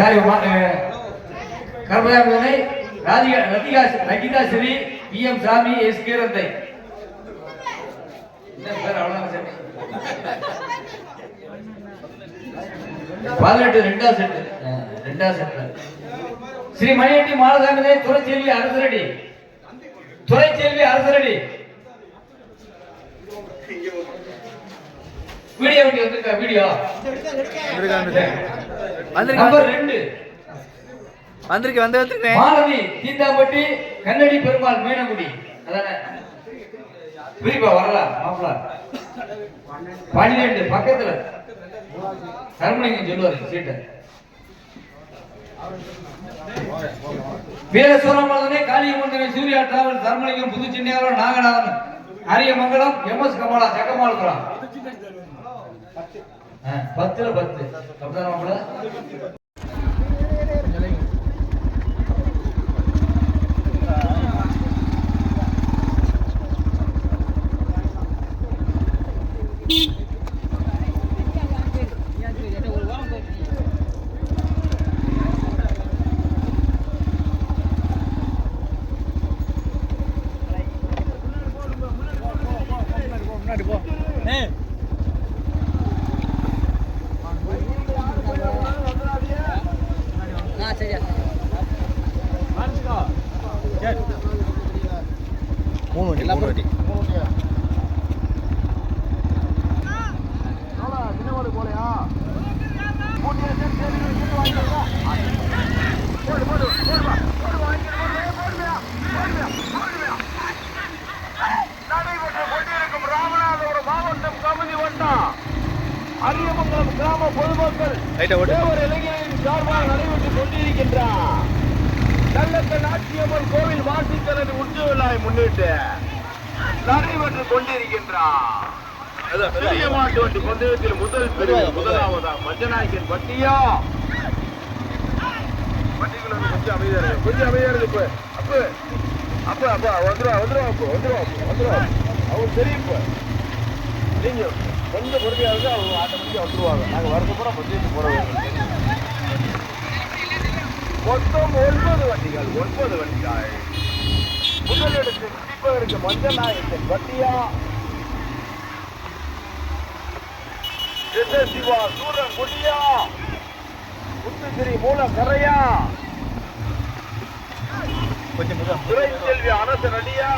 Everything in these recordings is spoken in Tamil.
சாரி கர்மயாபனை Radhika Radhika ரகிதா Sri P M Sami S Keeranthai பதினெட்டு ரெண்டாவது செட்டு ரெண்டாவது செட்டு ஸ்ரீ மணியட்டி மாலசாமி துறைச்செல்வி அரசரடி. துறைச்செல்வி அரசரடி. வீடியோ வந்திருக்கா வீடியோ. வந்திருக்கேன். வந்து வந்துருக்கேன். மாலதி தீந்தாம்பட்டி கண்ணடி பெருமாள் மீனங்குடி. அதானே? வரலாம் மாப்பிள. பன்னிரெண்டு பக்கத்துல. தர்மலிங்கம் சொல்லுவாரு சீட்டை. வீரசூரமலனே காளியம்மந்தனை சூர்யா டிராவல் தர்மலிங்கம் புதுச்சென்னையாளர் நாகநாதன் அரியமங்கலம் எம் எஸ் கமலா ஜக்கமாலுக்குறான் பத்துல பத்து. அப்படிதானே வண்டி மூணு வண்டி நடைபெற்றுக் கொண்டிருக்கும் ராமநாதபுரம் மாவட்டம் கமிதி வட்டம் அரியமங்கலம் கிராம பொதுமக்கள் தேவர் இளைஞரின் சார்பாக நடைபெற்றுக் கொண்டிருக்கின்றார் நல்லக்க நாச்சியம்மன் கோவில் வாசித்தனது உற்சவ விழாவை முன்னிட்டு நடைபெற்றுக் கொண்டிருக்கின்றார் பெரிய மாட்டு பந்தயத்தில் முதல் பிரிவு முதலாவதா? மஞ்சநாயக்கன் பட்டியா வண்டிகள் வந்து கொஞ்சம் அமைதியா இருக்கு கொஞ்சம் அமைதியா இருக்கு இப்ப. அப்ப அப்ப அப்ப வந்துருவா அப்போ வந்துருவா அப்போ அவங்க தெரியும் இப்ப. நீங்க கொஞ்சம் பொறுமையா இருந்து அவங்க ஆட்டோமேட்டிக்கா வந்துருவாங்க. நாங்க வரது பந்தயத்துக்கு போறவங்க மொத்தம் ஒன்பது வண்டிகள் ஒன்பது வண்டிகள். முதலிடத்து குடிப்பதற்கு எஸ் எஸ் சிவா சூரன் குடியா? முத்துசிறி மூல கரையா கொஞ்சம் துறை செல்வி அரசன் அடியா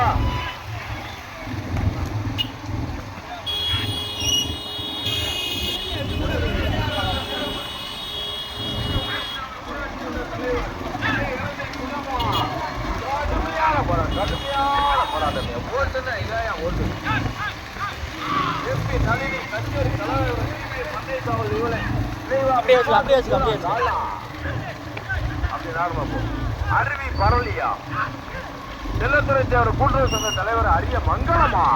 போராட்டம் கடுமையான போராட்டம். ஓட்டுன்னா இதான் ஓட்டு. எம்பி நளினி கச்சேரி கலாச்சார பந்தய காவல் இவளை அப்படியே அப்படியே அப்படியே. அப்படி நார்மா போ. அருவி பரவலியா? செல்லத்துறை தேவர் கூட்டுறவு சங்க தலைவர் அரிய மங்களமா?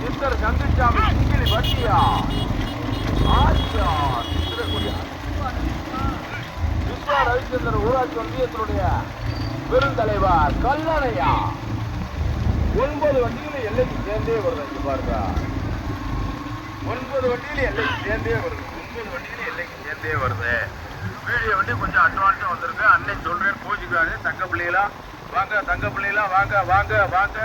சித்தர் சந்திச்சாமி சிங்கிலி பட்டியா ஆச்சா சித்திரக்குடி விஸ்வா ரவிச்சந்திரன் ஊராட்சி ஒன்றியத்தினுடைய பெருந்தலைவர் கல்லணையா? ஒன்பது வண்டிகள் எல்லைக்கு சேர்ந்தே வருது இங்க பாருங்க. ஒன்பது வண்டிகள் எல்லைக்கு சேர்ந்தே வருது ஒன்பது வண்டிகள் எல்லைக்கு சேர்ந்தே வருது. வீடியோ வந்து கொஞ்சம் அட்வான்ஸா வந்திருக்கு. அன்னை சொல்றேன் கோச்சிக்காது தங்க பிள்ளைகளா வாங்க தங்க பிள்ளைகளா வாங்க வாங்க வாங்க.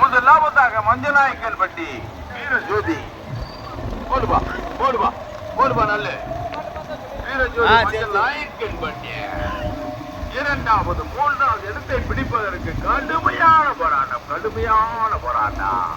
முதலாவதாக மஞ்சநாயக்கன் பட்டி வீர ஜோதி போடுவா போடுபா போடுபா நல்ல. நாயக்கன் இரண்டாவது மூன்றாவது இடத்தை பிடிப்பதற்கு கடுமையான போராட்டம் கடுமையான போராட்டம்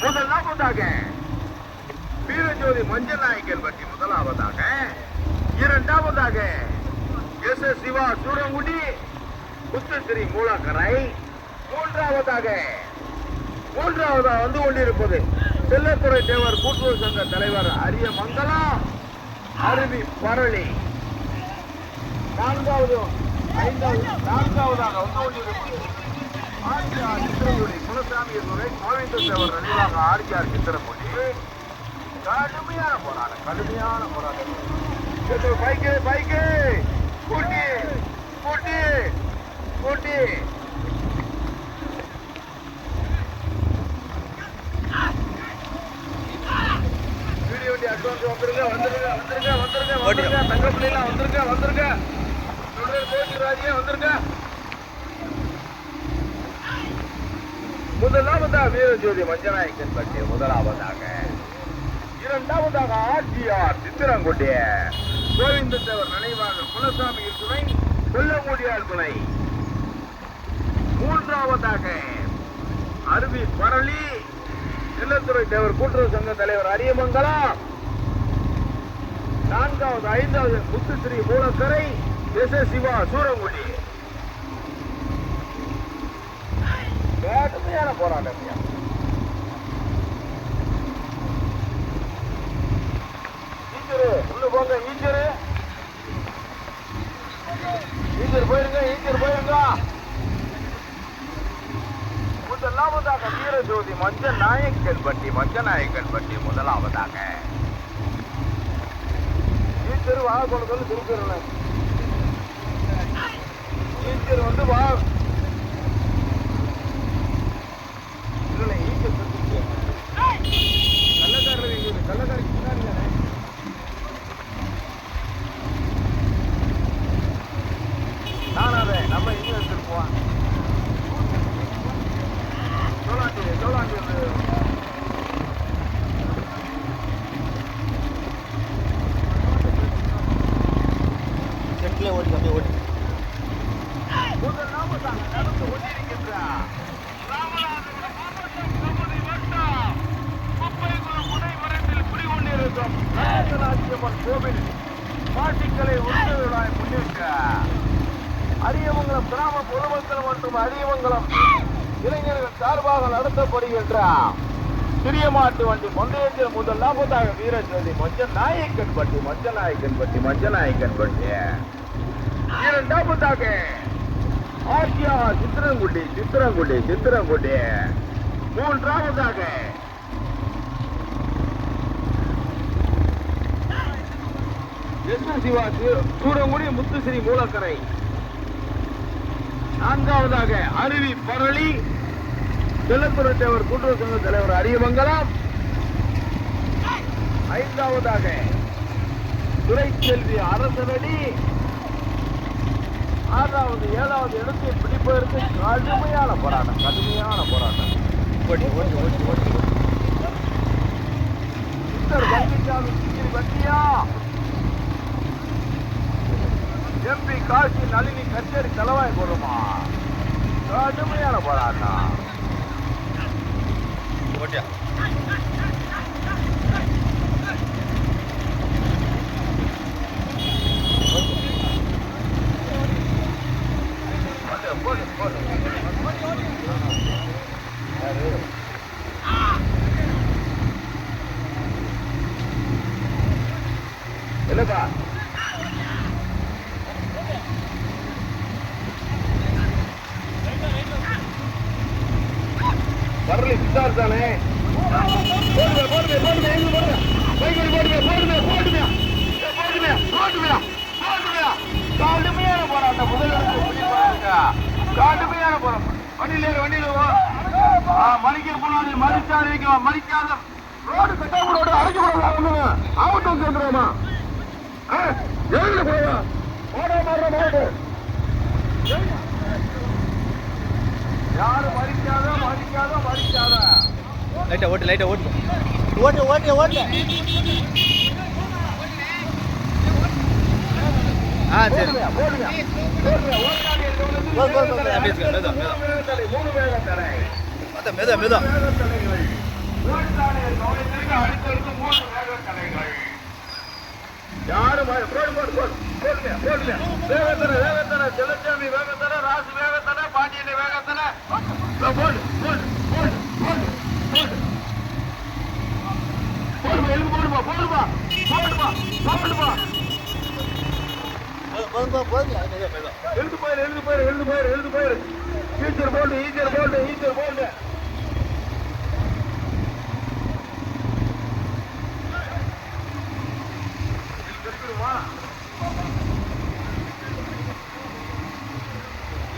முதலாவதாக வீரஜோதி மஞ்சள் நாயக்கன் பற்றி முதலாவதாக இரண்டாவதாக எஸ் எஸ் சிவா சூரங்குடி புத்தஸ்ரீ மூலக்கரை மூன்றாவதாக மூன்றாவதாக வந்து கொண்டிருப்பது செல்லத்துறை தேவர் கூட்டுறவு சங்க தலைவர் அரிய மங்கலம் அருவி பரளி. நான்காவது ஐந்தாவது நான்காவதாக வந்து கொண்டிருக்கும் ஆர்ஜிஆர் சித்திரையுடைய குலசாமி என்பவரை கோவிந்த தேவர் நினைவாக ஆர்ஜிஆர் சித்திரமொழி கடுமையான போராட்டம் கடுமையான போராட்டம். பைக்கு பைக்கு கூட்டி கூட்டி. கூட்டி அட்வான்ஸ் வந்துருங்க வந்துருங்க வந்துருங்க வந்துருங்க வந்துருங்க. தங்க பிள்ளைலாம் வந்துருங்க வந்துருங்க. தொடர் போச்சுராஜியே வந்துருங்க. முதலாவதா வீரஜோதி மஞ்சநாயக்கன் பற்றி முதலாவதாக. இரண்டாவதாக ஆட்சியார் சித்திரங்குடி கோவிந்த தேவர் நினைவாக குலசாமி துணை கொல்லமுடியார் துணை. மூன்றாவதாக அருவி பரளி. நிலத்துறை தேவர் கூட்டுறவு சங்க தலைவர் அரியமங்கலம். நான்காவது ஐந்தாவது முத்துஸ்ரீ மூலக்கரை எஸ் எஸ் சிவா சூரங்குடி. கடுமையான போராட்டம் ஈச்சரு உள்ள போங்க ஈச்சரு. ஈச்சர் போயிருங்க ஈச்சர் போயிருங்க. முதலாவதாக வீரஜோதி மஞ்ச நாயக்கன் பட்டி மஞ்ச நாயக்கன் பட்டி முதலாவதாக. ஈச்சர் வா கொண்டு சொல்லி திருப்பிடல ஈச்சர் வந்து வா இல்லை ஈச்சர் திருப்பி கள்ளக்காரர் எங்க இருக்கு? கள்ளக்காரருக்கு முன்னாடி தானே நானாவே நம்ம இங்க எடுத்துருப்போம் சோழாண்டி சோழாண்டி வந்து செட்டில் ஓடி அப்படியே ஓடி முதல் நாமதாக நடந்து கொண்டிருக்கின்றார். ராமநாதபுரம் மாவட்டம் கமுதி வட்டம் குப்பைக்குளம் முனை வரத்தில் குடிகொண்டிருக்கும் நாயகநாச்சியம்மன் கோவில் மாட்டுக்களை உறுதியுடன் முன்னிற்க அரியமங்கலம் கிராம பொதுமக்கள் சுதந்திரம் இளைஞர்கள் சார்பாக நடத்தப்படுகின்ற சிறிய மாட்டு வண்டி பந்தயத்தில் முதல் லாபத்தாக வீரஜோதி மஞ்சள் நாயக்கன் பட்டி மஞ்சள் நாயக்கன் பட்டி மஞ்சள் நாயக்கன் பட்டி. இரண்டாவதாக ஆசியா சித்திரங்குடி சித்திரங்குடி சித்திரங்குடி. மூன்றாவதாக எஸ் சிவா சூ- சூரங்குடி முத்துசிறி மூலக்கரை. நான்காவதாக அருவி பரளி. செல்லத்துறை தேவர் கூட்டுறவு சங்க தலைவர் அரியமங்கலம். ஐந்தாவதாக துறை துரைச்செல்வி அரசனடி. ஆறாவது ஏழாவது இடத்தை பிடிப்பதற்கு கடுமையான போராட்டம் கடுமையான போராட்டம். இப்படி ஓட்டி ஓட்டி ஓட்டி ஓடி சித்தர் பங்கிச்சாமி சிங்கிரி பட்டியா எம்பி காசி நளினி கச்சேரி தலைவாய் போடுமா கடுமையான போராட்டம் ஓட்டியா போடு, போடு, போடு. யாரு? என்னப்பா வரலி சித்தார் தானே போடுமே போடுமே போடுமே எங்க போடுமே பைக்கடி போடுமே போடுமே போடுமே போடுமே போடுமே போடுமே கடுமையான போராட்டம் முதலிடத்தை பிடிப்பாங்க கடுமையான போராட்டம் வண்டியில ஏறு, வண்டியில வா. ஆ, மணிக்கு போனாரு மறிச்சாரு வைக்கலாம் மறிக்காத. ரோடு கட்டாம ரோடு அடைக்க போடுறாங்க ஆவட்டம் சொல்றோமா எழுதி போயா ஓட மாற மாடு யாரும் மறிக்காத மறிக்காத மறிக்காத. லைட்டா ஓட்டு லைட்டா ஓட்டு. ஓட்டு ஓட்டு ஓட்டு ஆ சரி போடுங்க, போடுங்க. போடுங்க, ஓட்டாளி இருக்கவங்க வந்து போ, போ, போ, வேகத்தடை. அப்படியே இருக்கு, மெதுவா, மெதுவா. மூணு வேகத்தடை, மூணு வேகத்தடை. மெதா மெதா. யாரும். வேகத்தடை, வேகத்தடை, செல்லச்சாமி வேகத்தடை, ராசு வேகத்தடை, பாண்டியன் போடு, போடு, போடு, போடு, போடு. போடுமா, எலும்பு போடுமா, போடுமா, போடுமா, போடுமா. எழுது போயிரு எழுது போயிரு எழுது போயிரு எழுது போயிரு. Eicher bolt Eicher bolt Eicher bolt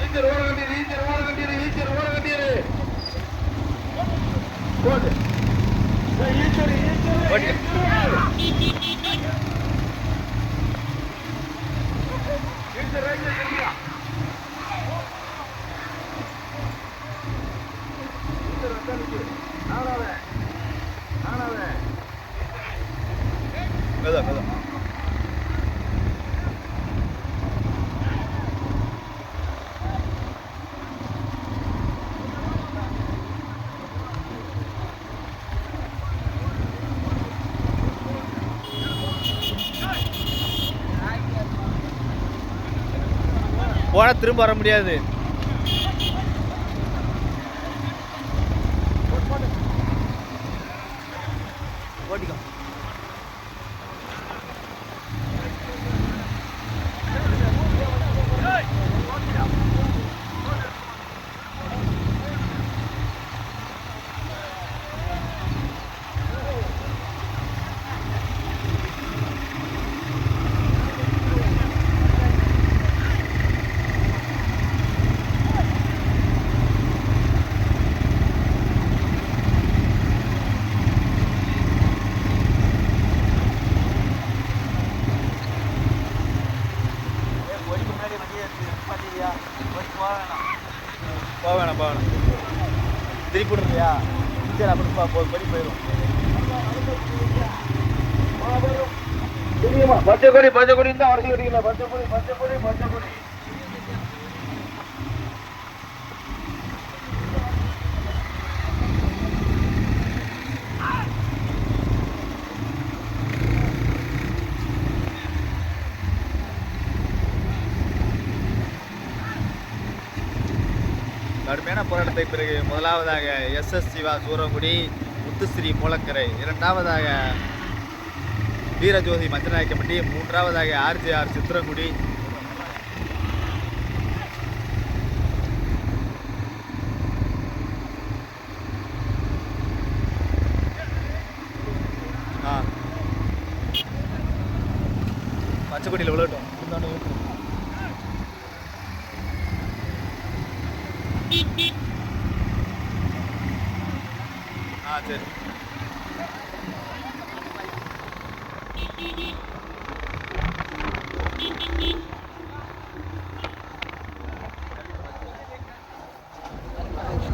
Eicher ஓர கட்டிரு ஈச்சர் ஓர கட்டிரு ஈச்சர் ஓர கட்டிரு போடு ஈச்சர் ஈச்சர் ஓடி. ஈச்சர் ரைட்ல திரும்பியா ஈச்சர் உட்காந்துச்சு நானாவே திரும்ப வர முடியாது. சரி அப்படி போயிடும் தெரியுமா? பச்சை கொடி பச்சை கொடி தான் அரசியல் பச்சை கொடி பச்சை கொடி பச்சை கொடி கடுமையான போராட்டத்தை பிறகு முதலாவதாக எஸ் எஸ் சிவா சூரங்குடி முத்துஸ்ரீ மூலக்கரை இரண்டாவதாக வீரஜோதி மஞ்சநாயக்கப்பட்டி மூன்றாவதாக ஆர்ஜிஆர் சித்திரங்குடி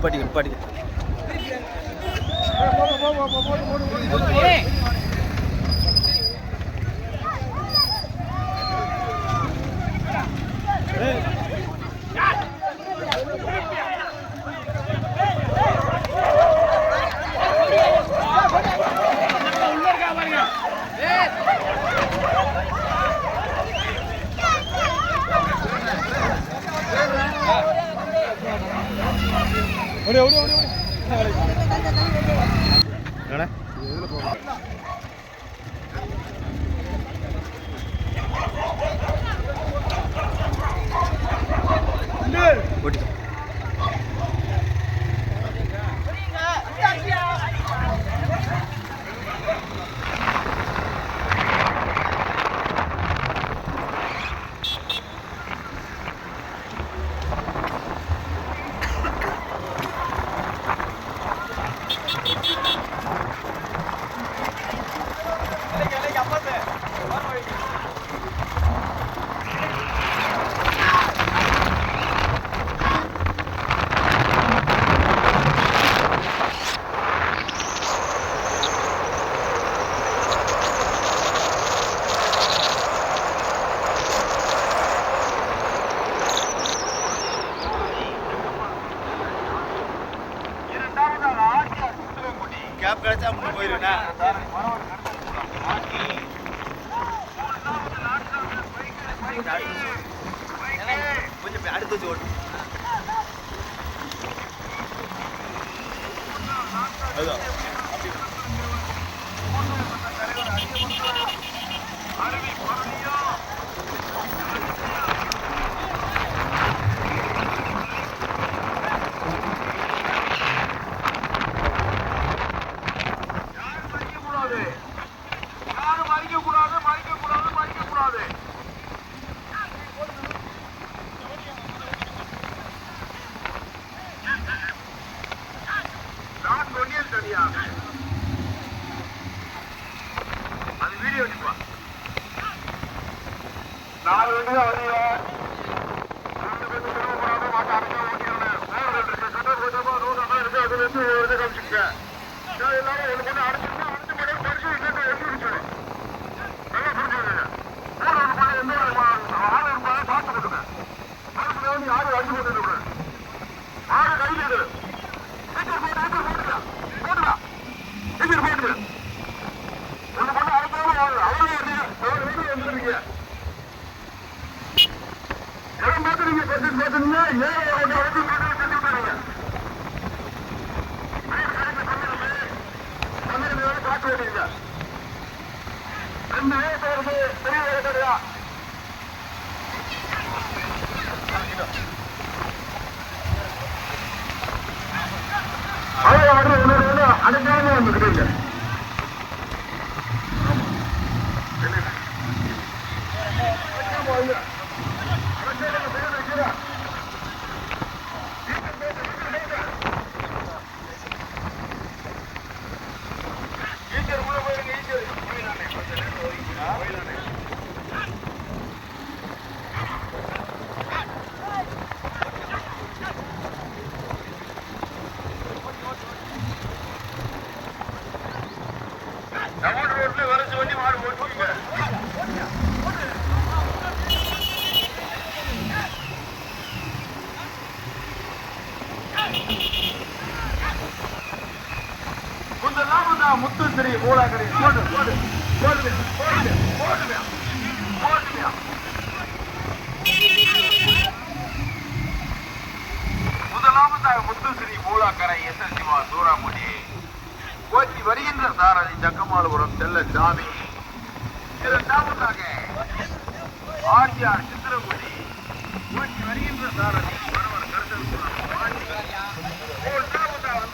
நிப்பாட்டிக்க நிப்பாட்டிக்க ओढे ओढे ओढे சித்திரங்குடி கிடைச்சா முன்னே போயிருவேண்ணா கொஞ்சம் அடுத்து வச்சு ஓட்டு அதுதான் அருவி பரணியா நான் வச்சுக்கலாம் நாலு ரெண்டு பேரும் திரும்ப மாட்டா அரைஞ்சா ஓட்டிக்கிறேன் ரோடு இருக்கு. கட்டா போட்டா ரோடு அதான் இருக்கு அது வந்து காமிச்சுக்கோங்க எல்லாரும் ஒன்று பண்ணி வந்து உணர்வு அனுப்பியாம வந்துக்கிட்டு கொஞ்சம் லாபம் தான் முத்து ஸ்ரீ மூலாக்கரை போடு போடு போடுங்க போடுங்க போடுங்க போடுங்க முதலாவதாக முத்துஸ்ரீ மூலாக்கரை எஸ் எஸ் சிவா சூறாமுடி போற்றி வருகின்ற சாரதி ஜக்கமாலபுரம் செல்ல சாமி இரண்டாவதாக ஆர்டிஆர் சித்திரகுடி போற்றி வருகின்ற சாரதி மனவர் கருத்தல் மூன்றாவதாக வந்து கொண்டிருப்பது அருவி மருளி ஜலசக்தி சங்க தலைவர் அரியமங்கலம் தேனி மாவட்டம் சிவகங்கை மாவட்டம் ராமநாதபுரம் மாவட்டம் இணைந்து தஞ்சாவூர்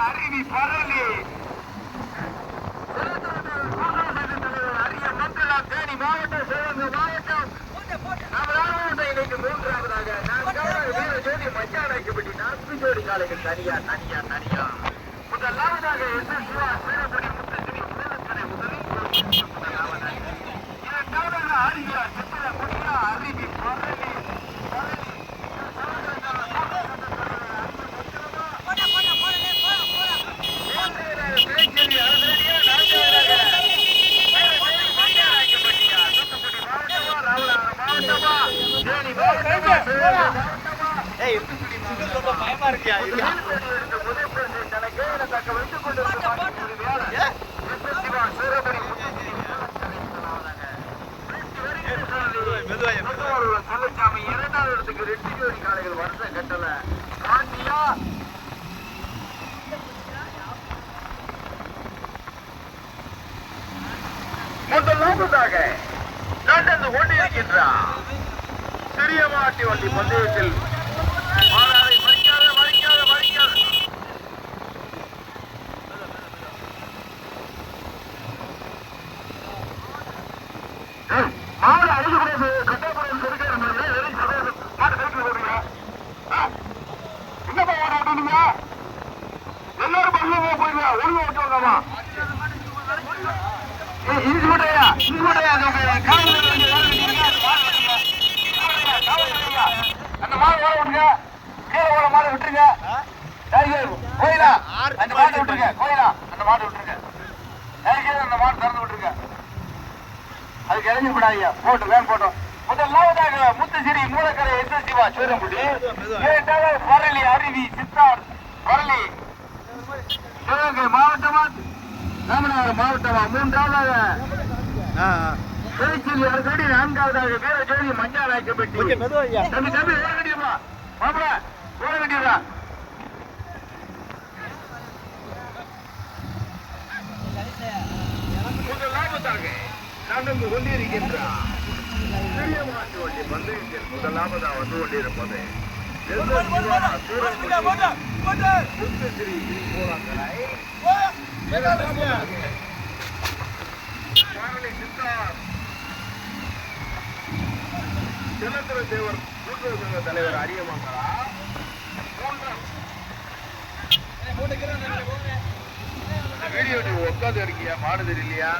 அருவி பரளி தேனி மாவட்டம் சிவகங்கை மாவட்டம் நம்ம இன்னைக்கு மூன்றாவதாக நான்கு ஜோடி காலைகள் தனியா தனியா தனியா முதலாவதாக எஸ் எஸ் சிவா சூரமணி முத்துச்சிறி மூலக்கரை முதலில் முதலாவதாக இரண்டாவதாக ஆர்கியா சித்திரமுடியா அருவி பரளி பரளி சொல்லச்சாமி இரண்டாவது இடத்துக்கு ரெண்டு ஜோடி காளைகள் வருஷம் கட்டல. பாண்டியா நடந்து கொண்டிருக்கின்றார் பெரிய மாட்டி வண்டி பந்தயத்தில். மாறாரை மறிக்காத இது மட்டும் ஏய், மாடு அழுது கூடாது கட்டாப்புறம் செருக்கிற மாதிரி வெறும் சதவீதம் மாடு செருக்கி போடுங்க என்னப்பா ஓட விட்டுங்க எல்லாரும் பல்லுவா போயிருவா ஒழுங்கு விட்டுவாங்கம்மா இது கூட்டையா இது கூட்டையா காவல் அந்த மாடு ஓட விட்டுங்க கீழே ஓட மாடு விட்டுருங்க. கோயிலா. அந்த மாடு விட்டுருங்க. கோயிலா. அந்த மாடு விட்டுருங்க. அந்த மாடு திறந்து விட்டுருங்க. அதுக்கு இறங்கி விடாதீங்க போட்டு வேன் போட்டோம் முதலாவதாக முத்துசிறி மூலக்கரை எஸ் சிவா சூரங்குடி இரண்டாவது பரளி அருவி சித்தார் பரளி சிவகங்கை மாவட்டமா? ராமநாதபுரம் மாவட்டமா? மூன்றாவதாக திருச்சியில் அரசடி நான்காவதாக வீரஜோதி மஞ்சள் மாப்பிள ஓட வேண்டியதா நடந்து மாட்டு வண்டி பந்தயத்தில் வந்து கொண்டிருப்பது போராட்டரை பாரலி சித்தார் ஜலந்திர தேவர் கூட்டுறவு சங்க தலைவர் அரியமங்கலா வீடியோ நீ உட்காந்து இருக்கியா மாடு தெரியலையா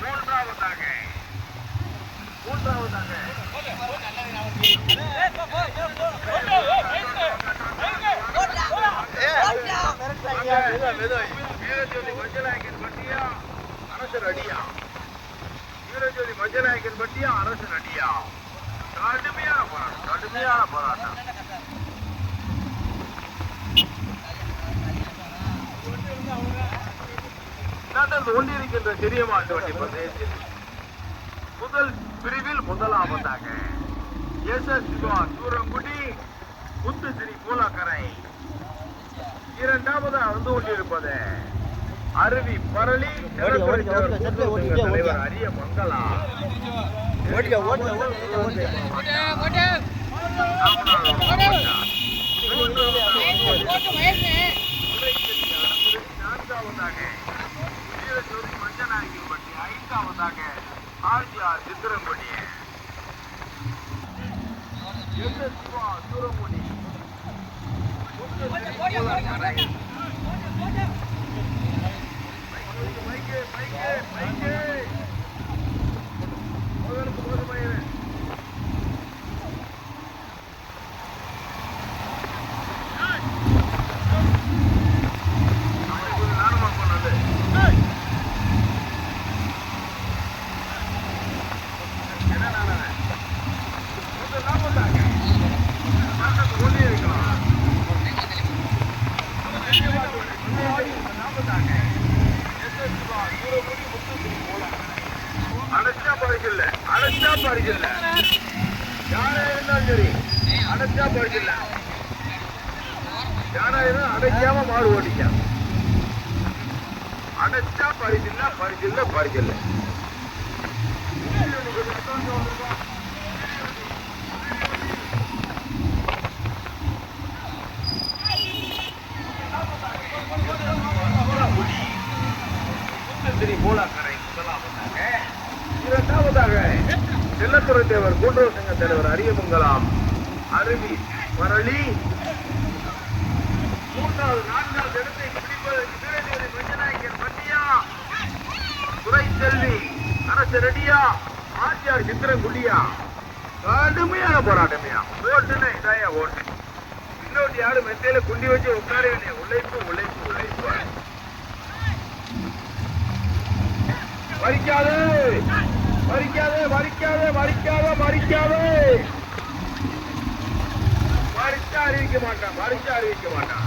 மூன்றாவதாக மூன்றாவதாக வீரஜோதி அரசர் அடியா வீரஜோதி மஞ்சநாயகன் பட்டியா அரசு நடியா கடுமையான போராட்டம் கடுமையான போராட்டம். நடந்து கொண்டிருக்கின்ற சிறிய மாட்டு வண்டி பந்தயத்தில் முதல் பிரிவில் முதலாவதாக எஸ் எஸ் சிவா சூரங்குடி முத்து முத்துசிறி மூலக்கரை இரண்டாவதாக வந்து கொண்டிருப்பது அருவி பரளி தலைவர் அரிய மங்களா நான்காவதாக வீரஜோதி மஞ்சநாயகி பட்டி ஐந்தாவதாக RGR Chithirampatti S S Siva Surangudi Muthusri Moolakkarai mic mic mic முதலுக்கு போது பையன் நானுமா போனது என்ன நானே முதல் நாற்பதாங்க நாற்பது ஒன்றே இருக்கலாம் நாற்பதாங்க அடைச்சா பறிக்கல அடைச்சா பறிக்கல யாரா இருந்தாலும் சரி அடைச்சா போயிடலாம் யாரா அடைக்காம மாடு ஓட்டிக்க அடைச்சா பரிசில்ல பரிசில்ல பரிசில்ல இரண்டாவதாக செல்லத்துறை தேவர் கூட்டுறவு சங்க தலைவர் அரியமங்கலாம். அருவி வரளி மூன்றாவது நான்காவது இடத்தை பிடிப்பதற்கு வீரஜோதி மஞ்சநாயக்கர் பட்டியா துறை செல்வி அரசு ரெடியா? ஆட்சியார் சித்திரங்குடியா கடுமையான போராட்டமையா. ஓட்டுனா இதாயா ஓட்டு. இன்னொரு யாரும் மெத்தையில குண்டி வச்சு உட்கார வேண்டிய உழைப்பு உழைப்பு உழைப்பு. வரிக்காதே வரிக்காதே வரிக்காதே வரிக்காதே வரிக்காதே அறிவிக்க மாட்டான் மறிச்சா அறிவிக்க மாட்டான்.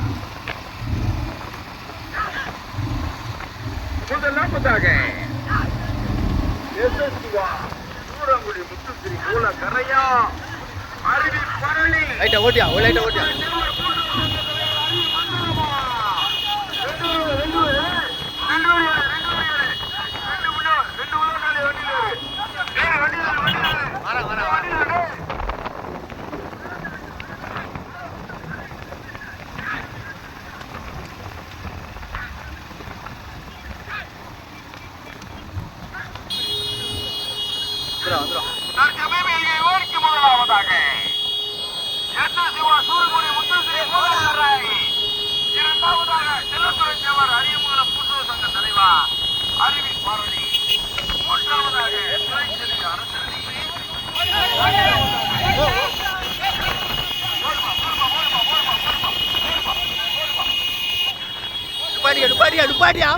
எஸ்எஸ்வா சூரங்குடி முத்துசிறி மூல கரையா அருவி பரளி லைட்டா ஓட்டியா? லைட்டா ஓட்டியா? வரேன் வரேன் வரேன் வந்துடும் வந்துடும் தற்சமயம் இங்கே ஓடிக்கு முதலாவதாக எஸ் சிவா சூரகுடி முத்துசிறி மூலவரை இரண்டாவதாக செல்லத்துறை தேவர் அரியமங்கலம் கூட்டுறவு சங்க தலைவர் அறிவி பாரதி மூன்றாவதாக துறைச்செல்வி அரசு டுப்பாடியா டுப்பாடியா